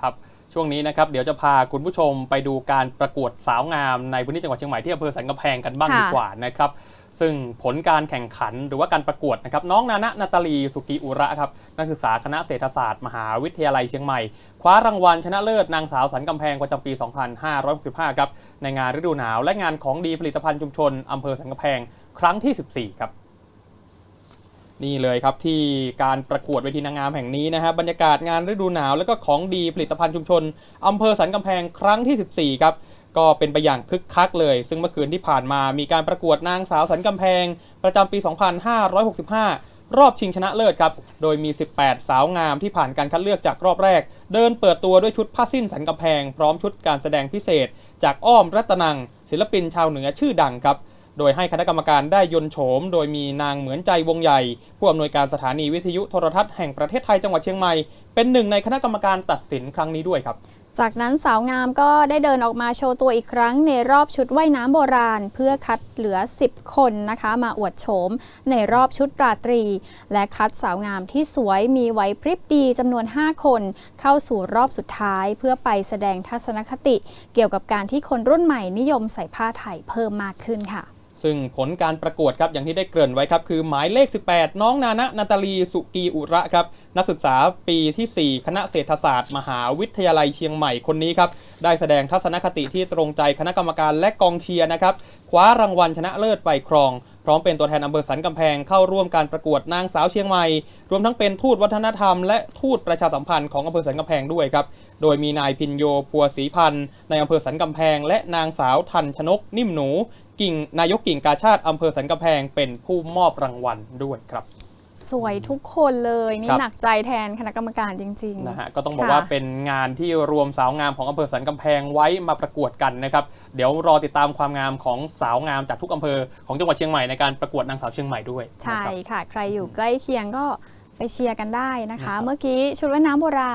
ครับช่วงนี้นะครับเดี๋ยวจะพาคุณผู้ชมไปดูการประกวดสาวงามในพื้นที่จังหวัดเชียงใหม่ที่อำเภอสันกำแพงกันบ้างค่ะดีกว่านะครับซึ่งผลการแข่งขันหรือว่าการประกวดนะครับน้องนานะนาตาลีสุกีอุระครับนักศึกษาคณะเศรษฐศาสตร์มหาวิทยาลัยเชียงใหม่ คว้ารางวัลชนะเลิศนางสาวสันกำแพงประจำปี 2565 ครับในงานฤดูหนาวและงานของดีผลิตภัณฑ์ชุมชนอำเภอสันกำแพงครั้งที่ 14 ครับ นี่เลยครับที่การประกวดเวทีนางงามแห่งนี้นะฮะบรรยากาศงานฤดูหนาวแล้วก็ของดีผลิตภัณฑ์ชุมชนอำเภอสันกำแพงครั้งที่ 14 ครับก็เป็นไปอย่างคึกคักเลย ซึ่งเมื่อคืนที่ผ่านมามีการประกวดนางสาวสันกำแพง ประจำปี 2565 รอบชิงชนะเลิศครับ โดยมี 18 สาวงามที่ผ่านการคัดเลือกจากรอบแรก เดินเปิดตัวด้วยชุดผ้าสิ้นสันกำแพง พร้อมชุดการแสดงพิเศษ จากอ้อมรัตนัง ศิลปินชาวเหนือชื่อดังครับ โดยให้คณะกรรมการได้ยนโฉม โดยมีนางเหมือนใจวงใหญ่ ผู้อำนวยการสถานีวิทยุโทรทัศน์แห่งประเทศไทยจังหวัดเชียงใหม่ เป็นหนึ่งในคณะกรรมการตัดสินครั้งนี้ด้วยครับจากนั้นสาวงามก็ได้เดินออกมาโชว์ตัวอีกครั้งในรอบชุดว่ายน้ำโบราณ เพื่อคัดเหลือ 10 คนนะคะ มาอวดโฉมในรอบชุดราตรี และคัดสาวงามที่สวยมีไหวพริบดีจำนวน 5 คน เข้าสู่รอบสุดท้าย เพื่อไปแสดงทัศนคติ เกี่ยวกับการที่คนรุ่นใหม่นิยมใส่ผ้าไทยเพิ่มมากขึ้นค่ะ ซึ่งผลการประกวดครับอย่างที่ได้เกริ่นไว้ครับคือหมายเลข 18 น้องนานะนาตาลีสุกีอุระครับนักศึกษาปีทีสี่ 4 คณะเศรษฐศาสตร์ มหาวิทยาลัยเชียงใหม่คนนี้ครับได้แสดงทัศนคติที่ตรงใจคณะกรรมการและกองเชียร์นะครับคว้ารางวัลชนะเลิศไปครอง พร้อมเป็นตัวแทนอำเภอสันกำแพงเข้าร่วมการประกวดนางสาวเชียงใหม่ รวมทั้งเป็นทูตวัฒนธรรม และทูตประชาสัมพันธ์ของอำเภอสันกำแพงด้วยครับ โดยมีนายพินโยพัวศรีพันธ์ในอำเภอสันกำแพง และนางสาวทันชนกนิ่มหนู กิ่งนายกกิ่งกาชาติอำเภอสันกำแพงเป็นผู้มอบรางวัลด้วยครับ สวยทุกคนเลยนี่ครับ หนักใจแทนคณะกรรมการจริงๆ นะฮะก็ต้องบอกค่ะ ว่าเป็นงานที่รวมสาวงามของอำเภอสันกำแพงไว้มาประกวดกันนะครับ เดี๋ยวรอติดตามความงามของสาวงามจากทุกอำเภอของจังหวัดเชียงใหม่ในการประกวดนางสาวเชียงใหม่ด้วยใช่นะครับ ค่ะ ใครอยู่ใกล้เคียงก็ไปเชียร์กันได้นะคะนะครับเมื่อกี้ชุดว่ายน้ำโบรา